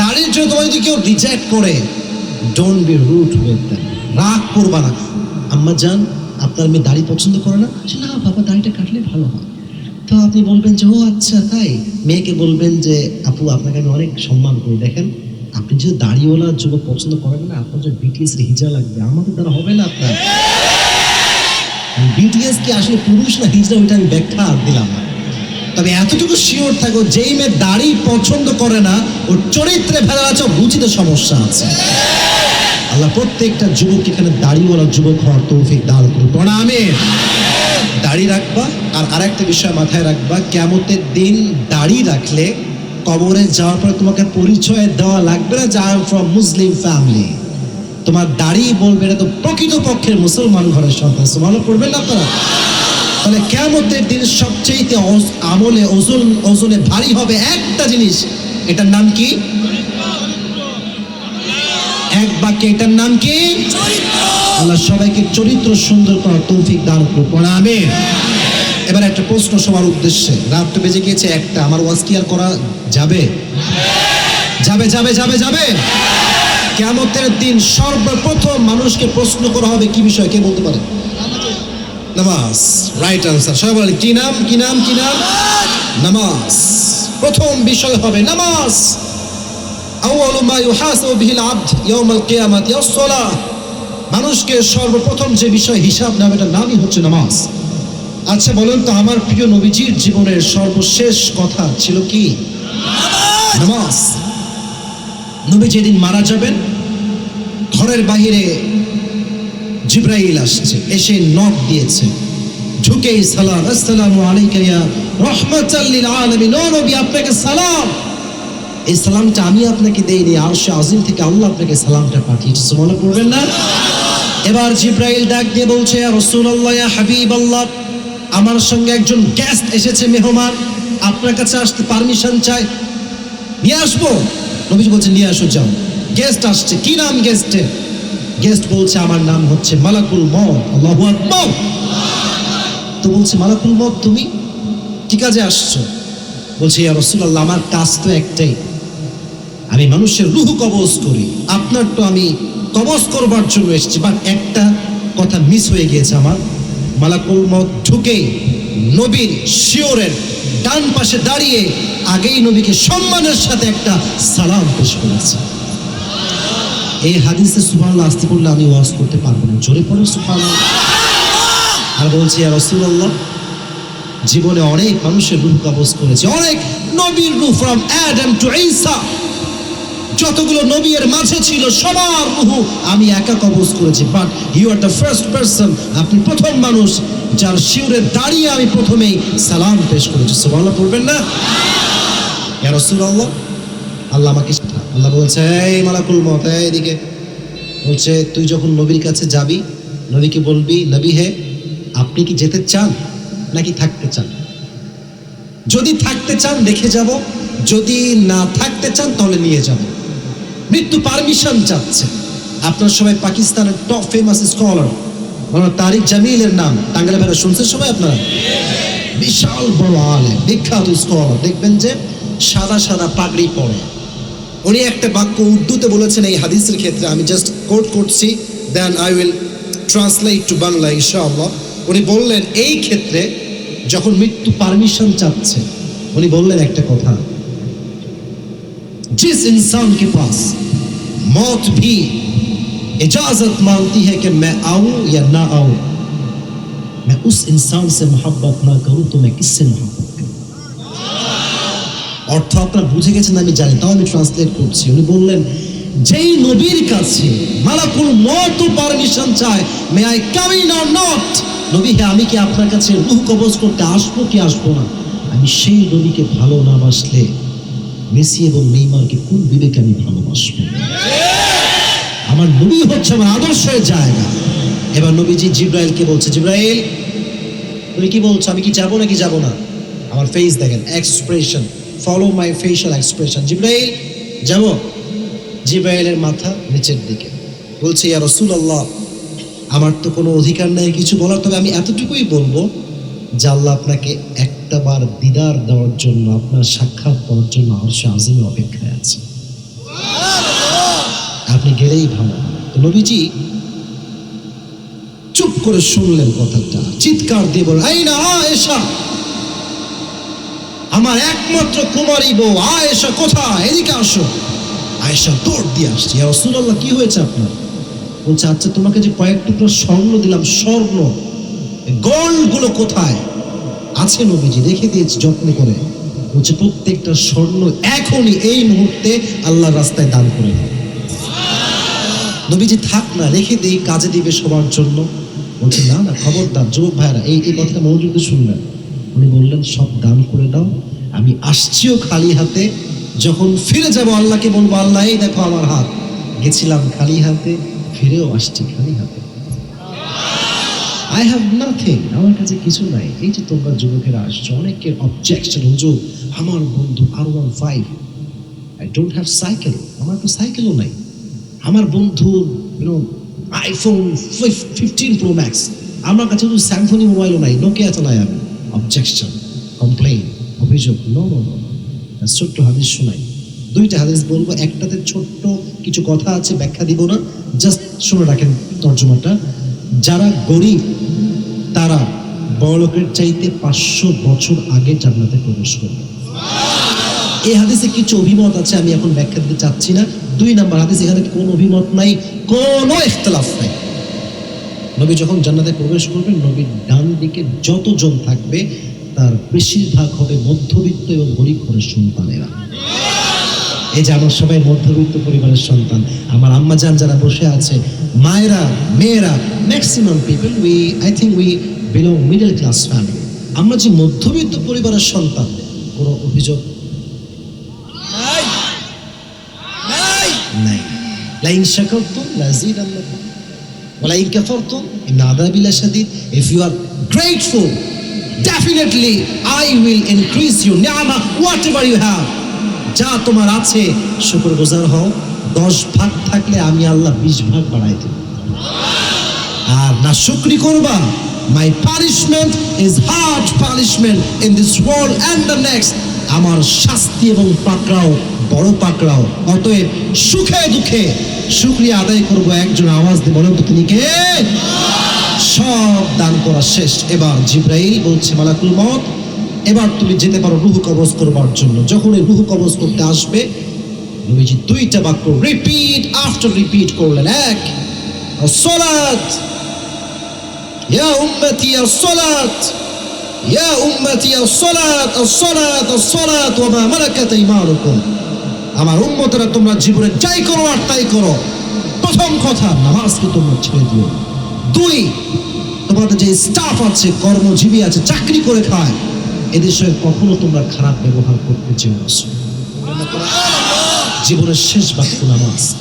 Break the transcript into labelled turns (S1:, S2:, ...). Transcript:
S1: দাড়ির জন্য তোমার যদি কেউ রিজেক্ট করে ডোন্ট বি রুট উইথ রাগ করবা না। আম্মা জান, আপনার মেয়ে দাড়ি পছন্দ করে না? সে না, বাবা, দাড়িটা কাটলে ভালো হয়। তো আপনি বলবেন যে, ও আচ্ছা তাই? মেয়েকে বলবেন যে, আপু, আপনাকে আমি অনেক সম্মান করি। দেখেন, আপনি যদি দাড়িওয়ালা যুবক পছন্দ করেন না, আপনার যে বিটিএস হিজা লাগবে, আমাদের দ্বারা হবে না আপনার? বিটিএস কি আসলে পুরুষ না হিজড়া, ওইটা আমি ব্যাখ্যা দিলাম না। তবে এতটুকু শিওর থাকো, যেই মেয়ে দাড়ি পছন্দ করে না, ওর চরিত্রে ফেলা আছে বুঝিতে সমস্যা আছে। আল্লাহ, প্রত্যেকটা যুবক এখানে দাড়িওয়ালা যুবক হওয়ার তৌফিক দান করুন। প্রণামে দাড়ি রাখবা, আর আরেকটা বিষয় মাথায় রাখবা কেমতের দিন দাড়ি রাখলে কবরে যাওয়ার পরে তোমাকে পরিচয় দেওয়া লাগবে না যে ফ্রম মুসলিম ফ্যামিলি তোমার দাড়ি বলবে এটা তো প্রকৃতপক্ষের মুসলমান ঘরের সন্তান। সুমানো করবেন না আপনারা? তাহলে কেমতের দিন সবচেয়ে আমলে ওজন ওজনে ভারী হবে একটা জিনিস। এটার নাম কি? এক বাক্যে এটার নাম কি? আল্লাহ সবাইকে চরিত্র সুন্দর করার তৌফিক দান করুন প্রণামে এবার একটা প্রশ্ন সবার উদ্দেশ্যে। রাত তো বেজে গিয়েছে একটা। আমার ওয়াজ কি আর করা যাবে? যাবে যাবে যাবে যাবে। কেমতের দিন সর্বপ্রথম মানুষকে প্রশ্ন করা হবে কি বিষয়? কে বলতে পারে? নামাজ রাইট আনসার সবাই বলে কি নাম কি নাম কি নাম? নামাজ। প্রথম বিষয় হবে নামাজ। আউয়ালু মা ইউহাসাবু বিহিল আবদ ইয়াউমাল কিয়ামাতি আস-সালাহ মানুষকে সর্বপ্রথম যে বিষয় হিসাব নেবে এটার নামই হচ্ছে নামাজ। আচ্ছা বলেন তো আমার প্রিয় নবীজির জীবনের সর্বশেষ কথা ছিল কি? নামাজ। নবী যেদিন মারা যাবেন ঘরের বাহিরে জিব্রাইল আসছে, এসে নখ দিয়েছে। ঝুঁকেই সালাম, আসসালামু আলাইকা ইয়া রাহমাতাল লিল আলামিন। ও নবী, আপনাকে সালাম। এই সালামটা আমি আপনাকে দেইনি, আরশে আজিম থেকে আল্লাহ আপনাকে সালামটা পাঠিয়েছে মনে করবেন না? এবার জিব্রাইল ডাক দিয়ে বলছে রাসূলুল্লাহ, ইয়া হাবিবাল্লাহ, আমার সঙ্গে একজন গেস্ট এসেছে মেহমান, আপনার কাছে আসতে পারমিশন চাই। নিয়ে আসব? নবীজি বলছে, নিয়ে আসো, যাও। গেস্ট আসছে। কি নাম গেস্টের গেস্ট বলছে, আমার নাম হচ্ছে মালাকুল মত তো বলছে, মালাকুল মত তুমি? কি কাজে আসছো। বলছে, ইয়া রাসূলুল্লাহ, আমার কাজ তো একটাই। আমি মানুষের রুহ কবজ করি। আপনার তো আমি কবজ করবার জন্য এসেছি বাট একটা কথা মিস হয়ে গিয়েছে আমার। মালাকুল মত ঢুকে নবীর শিওরের ডান পাশে দাঁড়িয়ে আগেই নবীকে সম্মানের সাথে একটা সালাম পেশ করেছে। এই হাদিসে সুবহানাল্লাহ আসতে পড়লে আমি ওয়াজ করতে পারব না। জোরে পড়ে, সুবহানাল্লাহ। আর বলছি আর রাসূলুল্লাহ, জীবনে অনেক মানুষের রূহ কবজ করেছে। অনেক নবীর রূহ ফ্রম অ্যাডাম টু ঈসা যতগুলো নবীর মাঝে ছিল, সবার রুহু আমি একা কবজ করেছি। But you are the first person আপনি প্রথম মানুষ যার শিউরে দাঁড়িয়ে আমি প্রথমেই সালাম পেশ করেছি। সুবহানাল্লাহ পড়বেন না? ইয়া রাসূলুল্লাহ আল্লাহ আমাকে আল্লাহ বলছে, এই মালাকুল মত এদিকে। বলছে, তুই যখন নবীর কাছে যাবি, নবীকে বলবি, নবী হে, আপনি কি যেতে চান নাকি থাকতে চান? যদি থাকতে চান, দেখে যাব। যদি না থাকতে চান, তাহলে নিয়ে যাব। মৃত্যু পারমিশন চাচ্ছে। আপনার সবাই পাকিস্তানের টপ ফেমাস স্কলার মানে তারিক জামিলের নাম টাঙ্গালে ভেড়া শুনছেন সবাই আপনারা? বিশাল বড় আলে বিখ্যাত স্কলার দেখবেন যে সাদা সাদা পাগড়ি পরে। উনি একটা বাক্য উর্দুতে বলেছেন এই হাদিসের ক্ষেত্রে আমি জাস্ট কোট করছি then I will translate to Bangla ইনশাআল্লাহ উনি বললেন এই ক্ষেত্রে যখন মৃত্যু পারমিশন চাচ্ছে উনি বললেন একটা কথা जिस इंसान के पास मौत भी इजाजत मांगती है कि मैं आऊं या ना आऊं मैं उस इंसान से मोहब्बत ना करूं तो मैं किससे मोहब्बत करूं অর্থ আপনারা বুঝে গেছেন, আমি জানি। তাও আমি ট্রান্সলেট করছি। উনি বললেন, যেই নবীর কাছে মালাকুল মত পারমিশন চায় may I come in or not নবী হে আমি কি আপনার কাছে রুহ কবজ করতে আসব কি আসব না? আমি সেই নবীকে ভালো না বাসলে মেসি এবং নেইমারকে কোন বিবেকে আমি ভালোবাসবো? আমার নবী হচ্ছে আমার আদর্শের জায়গা। এবার নবীজি জিব্রাইলকে বলছে, জিব্রাইল, তুমি কি বলছো? আমি কি যাব নাকি যাব না? আমার ফেস দেখেন expression follow my facial expression জিব্রাইল যাব? জিব্রাইলের মাথা নিচের দিকে। বলছে ইয়া রাসূলুল্লাহ আমার তো কোনো অধিকার নেই কিছু বলার। তবে আমি এতটুকুই বলব যে আল্লাহ আপনাকে একটা বার দিদার দেওয়ার জন্য আপনার সাক্ষাৎ পাওয়ার জন্য অবশ্য আজিমে অপেক্ষায় আছে। আপনি গেলেই ভালো। তো নবীজি চুপ করে শুনলেন কথাটা। চিৎকার দিয়ে বলেন এই না আয়েশা আমার একমাত্র কুমারী বউ, আয়েশা কোথায়? এদিকে আসো। আয়েশা দৌড় দিয়ে আসছি। ইয়া রাসূলুল্লাহ, কি হয়েছে আপনার? বলছে আচ্ছা তোমাকে যে কয়েক টুকরো স্বর্ণ দিলাম, স্বর্ণ। গোল্ডগুলো কোথায়? আছে নবীজি, রেখে দিয়েছি যত্ন করে। বলছে, প্রত্যেকটা স্বর্ণ এখনই এই মুহূর্তে আল্লাহর রাস্তায় দান করে দাও। নবীজি, থাক না, রেখে দেই, কাজে দিবে সবার জন্য। বলছে, না না, খবরদার, যুবক ভাইরা এই এই কথাটা মনোযোগ শুনবেন। উনি বললেন, সব দান করে দাও, আমি আসছিও খালি হাতে। যখন ফিরে যাব, আল্লাহকে বলব, আল্লাহ, এই দেখো আমার হাত। গেছিলাম খালি হাতে, ফিরেও আসছি খালি হাতে। আই হ্যাভ নাথিং আমার কাছে কিছু নাই। এই যে তোমরা যুবকেরা আসছো, অনেকের অবজেকশন হুজুর, আমার বন্ধু R one five I don't have cycle আমার তো সাইকেলও নাই। আমার বন্ধু you know iPhone fifteen Pro Max আমার কাছে তো স্যামসনি মোবাইলও নাই নোকিয়া চালাই আমি। অবজেকশন কমপ্লেইন অভিযোগ নো নো নো ছোট্ট হাদিস শোনাই। দুইটা হাদিস বলব, একটাতে ছোট্ট কিছু কথা আছে, ব্যাখ্যা দিব না। জাস্ট শুনে রাখেন তর্জমাটা। যারা গরিব, তারা বড়লোকের চাইতে পাঁচশো বছর আগে জান্নাতে প্রবেশ করবে। এই হাদিসে কিছু অভিমত আছে, আমি এখন ব্যাখ্যা দিতে চাচ্ছি না। দুই নাম্বার হাদিস, এখানে কোন অভিমত নাই, কোনো ইখতলাফ নাই। নবী যখন জান্নাতে প্রবেশ করবেন নবীর ডান দিকে যতজন থাকবে তার বেশিরভাগ হবে মধ্যবিত্ত এবং গরিব ঘরের সন্তানেরা। এই যে আমার সবাই মধ্যবিত্ত পরিবারের সন্তান আমার আম্মা যান যারা বসে আছে মায়েরা মেয়েরা maximum people we I think we belong middle class family আমরা যে মধ্যবিত্ত পরিবারের সন্তান কোনো অভিযোগ
S2: নাই।
S1: লাইন লাযিদান্নাকুম ওয়ালাইন কাফারতুম ইন আযাবি লাশাদীদ। If you are grateful definitely I will increase your নিয়ামা whatever you have যা তোমার আছে, শুকরগুজার হও। দশ ভাগ থাকলে আমি আল্লাহ বিশ ভাগ বাড়াই দেব। আর না শুকরি করবা my punishment is hard punishment in this world and the next আমার শাস্তি এবং পাকড়াও, বড় পাকড়াও। অতএব সুখে দুঃখে শুক্রিয়া আদায় করব একজন আওয়াজ দিয়ে বলেন তো তিনি কে? সব দান করা শেষ। এবার জিব্রাইল বলছে, মালাকুল মত এবার তুমি যেতে পারো রুহ কবজ করবার জন্য। যখন এই রুহ কবজ করতে আসবে, নবীজি দুইটা বাক্য রিপিট আফটার রিপিট করলেন। এক সলাত ইয়া উম্মতি ইয়া সলাত ইয়া উম্মতি আসসালাত আসসালাত আসসালাত ওয়া মা মালাকাত আমার উম্মতরা তোমরা জীবনে যাই করো আর তাই করো। প্রথম কথা নামাজকে তোমরা ছেড়ে দিও। দুই তোমাদের যে স্টাফ আছে কর্মজীবী আছে চাকরি করে খায় এদের সঙ্গে কখনো তোমরা খারাপ ব্যবহার করতে চেয়েছ জীবনের শেষ বাক্য নামাজ।